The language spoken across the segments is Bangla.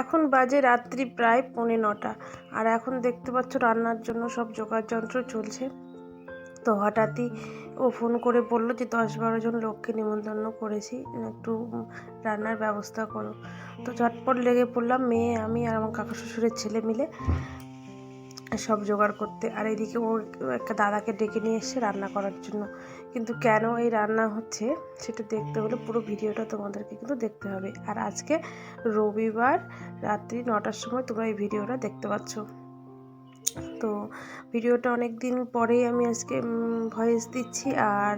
এখন বাজে রাত্রি প্রায় পৌনে নটা, আর এখন দেখতে পাচ্ছ রান্নার জন্য সব জোগাড় যন্ত্র চলছে। তো হঠাৎই ও ফোন করে বলল যে দশ বারো জন লোককে নিমন্ত্রণ করেছি, একটু রান্নার ব্যবস্থা করো। তো ঝটপট লেগে পড়লাম মেয়ে, আমি আর আমার কাকা শ্বশুরের ছেলে মিলে। সব জোগাড় করতে। আর এদিকে ও একটা দাদাকে ডেকে নিয়ে এসছে রান্না করার জন্য। কিন্তু কেন এই রান্না হচ্ছে সেটা দেখতে হলে পুরো ভিডিওটা তোমাদেরকে কিন্তু দেখতে হবে। আর আজকে রবিবার রাত্রি নটার সময় তোমরা এই ভিডিওটা দেখতে পাচ্ছ। তো ভিডিওটা অনেক দিন পরেই আমি আজকে ভয়েস দিচ্ছি আর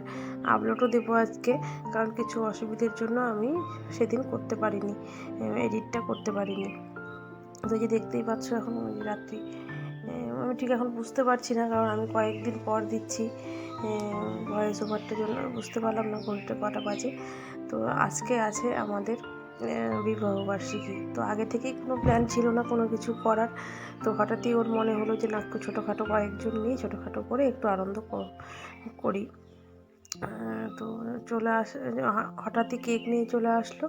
আপলোডও দেবো আজকে। কারণ কিছু অসুবিধার জন্য আমি সেদিন করতে পারিনি এডিটটা করতে পারিনি। তো যে দেখতেই পাচ্ছ এখন রাত্রি। আমি ঠিক এখন বুঝতে পারছি না, কারণ আমি কয়েকদিন পর দিচ্ছি ভয়েস ওভারটার জন্য বুঝতে পারলাম না ঘড়িটা কটা বাজে। তো আজকে আছে আমাদের বিবাহবার্ষিকী তো আগে থেকেই কোনো প্ল্যান ছিল না কোনো কিছু করার। তো হঠাৎই ওর মনে হলো যে না ছোটোখাটো কয়েকজন নিয়ে ছোটোখাটো করে একটু আনন্দ করি। তো চলে আস হঠাৎই কেক নিয়ে চলে আসলো।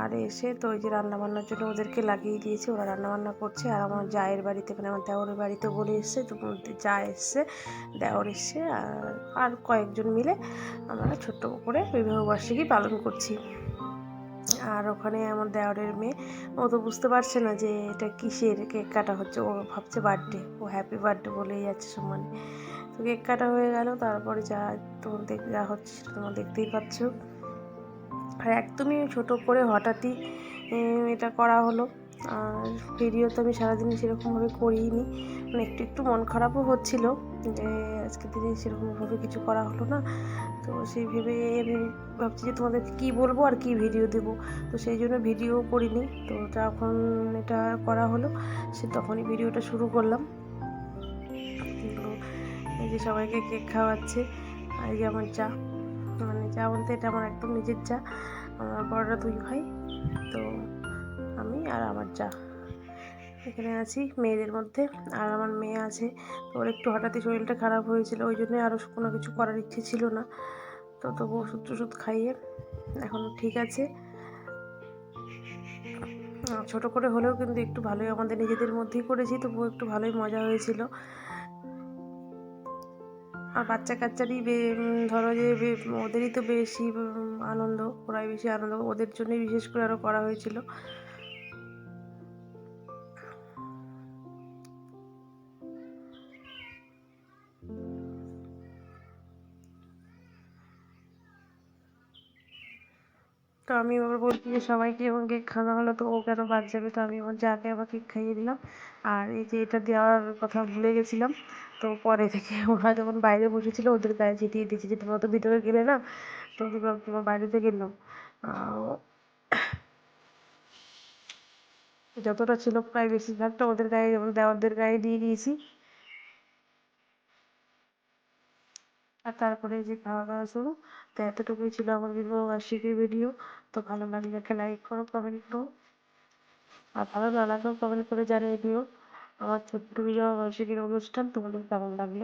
আর এসে তো ওই যে রান্নাবান্নার জন্য ওদেরকে লাগিয়ে দিয়েছে, ওরা রান্নাবান্না করছে। আর আমার জায়ের বাড়িতে মানে আমার দেওরের বাড়িতে বলে এসছে যা এসছে, দেওর এসছে। আর আর কয়েকজন মিলে আমরা ছোট্ট করে বিবাহবার্ষিকী পালন করছি। আর ওখানে আমার দেওরের মেয়ে, ও তো বুঝতে পারছে না যে এটা কিসের কেক কাটা হচ্ছে। ও ভাবছে বার্থডে, ও হ্যাপি বার্থডে বলেই যাচ্ছে সমানে কেক কাটা হয়ে গেল, তারপরে যা তোমার দেখ, যা হচ্ছে সেটা তোমরা দেখতেই পাচ্ছ। আর একদমই ছোট করে হঠাৎই এটা করা হলো। আর ভিডিও তো আমি সারাদিন সেরকমভাবে করিনি। মানে একটু একটু মন খারাপও হচ্ছিল যে আজকে দিনে সেরকমভাবে কিছু করা হলো না। তো সেই ভেবে, আমি ভাবছি যে তোমাদেরকে কী বলব আর কী ভিডিও দেব। তো সেই জন্য ভিডিও করিনি। তো যখন এটা করা হলো, সে তখনই ভিডিওটা শুরু করলাম। যে সবাইকে কেক খাওয়াচ্ছে। আর এই যে আমার চা। মানে চা বলতে এটা আমার একদম নিজের চা। আমার বড়রা দুই ভাই। তো আমি আর আমার চা। এখানে আছি মেয়েদের মধ্যে। আর আমার মেয়ে আছে। ওর একটু হঠাৎই শরীরটা খারাপ হয়েছিল। ওই জন্যই আরও কোনো কিছু করার ইচ্ছে ছিল না। তো তবু ওষুধ টষুধ খাইয়ে এখন ঠিক আছে। ছোট করে হলেও কিন্তু একটু ভালোই আমাদের নিজেদের মধ্যেই করেছি। তবুও একটু ভালোই মজা হয়েছিল। আর বাচ্চা কাচ্চারই ধরো যে ওদেরই তো বেশি আনন্দ, ওরাই বেশি আনন্দ, ওদের জন্যই বিশেষ করে আরও করা হয়েছিল। তো আমি বলছি যে, সবাইকে কেক খাওয়া হলো, তো ও কেন বাদ যাবে? তো আমি আমার যাকে কেক খাইয়ে দিলাম। আর এই যে এটা দেওয়ার কথা ভুলে গেছিলাম, তো পরে থেকে ওরা যখন বাইরে বসেছিল, ওদের গায়ে ছিটিয়ে দিয়েছি যে, তোমরা তো ভিতরে গেলে না? তো তোমার বাইরেতে গেলাম যতটা ছিল প্রায় বেশিরভাগটা ওদের গায়ে দেওয়ারদের গায়ে দিয়ে দিয়েছি। আর তারপরে যে খাওয়া দাওয়া শুরু, তো এতটুকুই ছিল আমার বিবাহবার্ষিকীর ভিডিও। তো ভালো লাগলে একটা লাইক করো কমেন্ট করো। আর ভালো না লাগলেও কমেন্ট করে জানিয়ে দিও। আমার ছোট্ট বিবাহবার্ষিকীর অনুষ্ঠান তোমাদের কেমন লাগল?